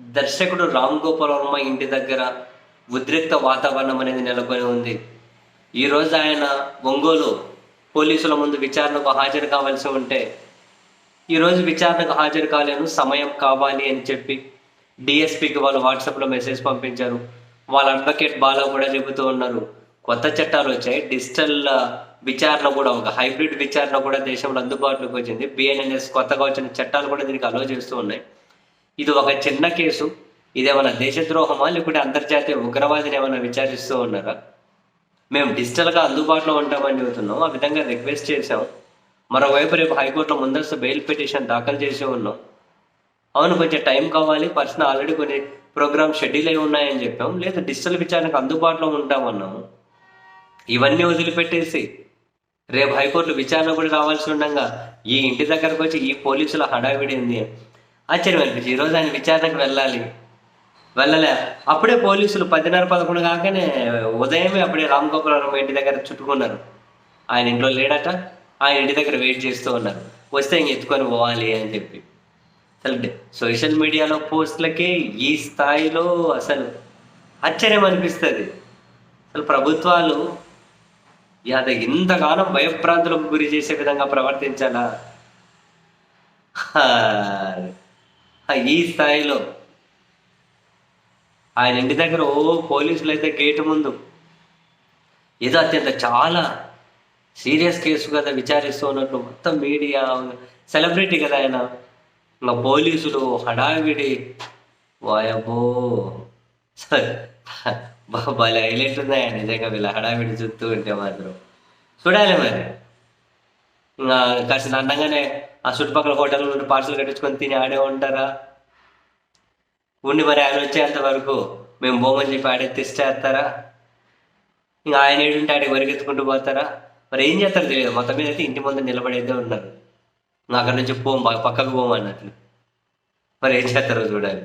దర్శకుడు రామ్ గోపాల్ వర్మ ఇంటి దగ్గర ఉద్రిక్త వాతావరణం అనేది నెలకొని ఉంది. ఈరోజు ఆయన ఒంగోలు పోలీసుల ముందు విచారణకు హాజరు కావాల్సి ఉంటే ఈరోజు విచారణకు హాజరు కాలేను సమయం కావాలి అని చెప్పి డిఎస్పికి వాళ్ళు వాట్సాప్లో మెసేజ్ పంపించారు. వాళ్ళ అడ్వకేట్ బాలా కూడా చెబుతూ ఉన్నారు. కొత్త చట్టాలు వచ్చాయి. డిజిటల్ విచారణ కూడా ఒక హైబ్రిడ్ విచారణ కూడా దేశంలో అందుబాటులోకి వచ్చింది. బిఎన్ఎన్ఎస్ కొత్తగా వచ్చిన చట్టాలు కూడా దీనికి అలో చేస్తూ ఉన్నాయి. ఇది ఒక చిన్న కేసు. ఇది ఏమైనా దేశద్రోహమా? లేకుంటే అంతర్జాతీయ ఉగ్రవాదిని ఏమైనా విచారిస్తూ ఉన్నారా? మేము డిజిటల్గా అందుబాటులో ఉంటామని చెబుతున్నాం. ఆ విధంగా రిక్వెస్ట్ చేసాం మరోవైపు రేపు హైకోర్టులో ముందస్తు బెయిల్ పిటిషన్ దాఖలు చేసి ఉన్నాం. అవును కొంచెం టైం కావాలి. పర్సన్ ఆల్రెడీ కొన్ని ప్రోగ్రామ్ షెడ్యూల్ అయి ఉన్నాయని చెప్పాం. లేదు డిజిటల్ విచారణకు అందుబాటులో ఉంటామన్నాము. ఇవన్నీ వదిలిపెట్టేసి రేపు హైకోర్టు విచారణ కూడా రావాల్సి ఉండగా ఈ ఇంటి దగ్గరకు వచ్చి ఈ పోలీసుల హడావిడింది ఆశ్చర్యం అనిపించి ఈరోజు ఆయన విచారణకు వెళ్ళాలి. వెళ్ళలే. అప్పుడే పోలీసులు పదిన్నర పదకొండు కాకనే ఉదయమే అప్పుడే రామ్ గోపాలరావు ఇంటి దగ్గర చుట్టుకున్నారు. ఆయన ఇంట్లో లేడట. ఆయన ఇంటి దగ్గర వెయిట్ చేస్తూ ఉన్నారు. వస్తే ఇంక ఎత్తుకొని పోవాలి అని చెప్పి. అసలు సోషల్ మీడియాలో పోస్టులకే ఈ స్థాయిలో అసలు ఆశ్చర్యం అనిపిస్తుంది. అసలు ప్రభుత్వాలు అది ఇంతగానం భయభ్రాంతులకు గురి చేసే విధంగా ప్రవర్తించాలా? ఈ స్థాయిలో ఆయన ఇంటి దగ్గర ఓ పోలీసులు అయితే గేటు ముందు ఏదో అత్యంత చాలా సీరియస్ కేసు కదా విచారిస్తూ ఉన్నట్లు మొత్తం మీడియా సెలబ్రిటీ కదా ఆయన. ఇంకా పోలీసులు హడావిడి. వాయబో సరే. భలే హైలైట్ ఉన్నాయా నిజంగా వీళ్ళ హడావిడి చూస్తూ ఉంటే మాత్రం. చూడాలి మరి. ఇంకా కాస్త అందంగానే ఆ చుట్టుపక్కల హోటల్ నుండి పార్సల్ కట్టించుకొని తిని ఆడే ఉంటారా? ఉండి మరి ఆయన వచ్చేంత వరకు మేము బొమ్మని చెప్పి ఆడే తెచ్చేస్తారా ఇంకా ఆయన ఏడుంటే ఆడే వరిగెత్తుకుంటూ పోతారా? మరి ఏం చేస్తారో తెలియదు. మొత్తం మీద అయితే ఇంటి ముందు నిలబడేదే ఉన్నారు. అక్కడ నుంచి పోం పక్కకు పోమన్నట్లు మరి ఏం చేస్తారో చూడాలి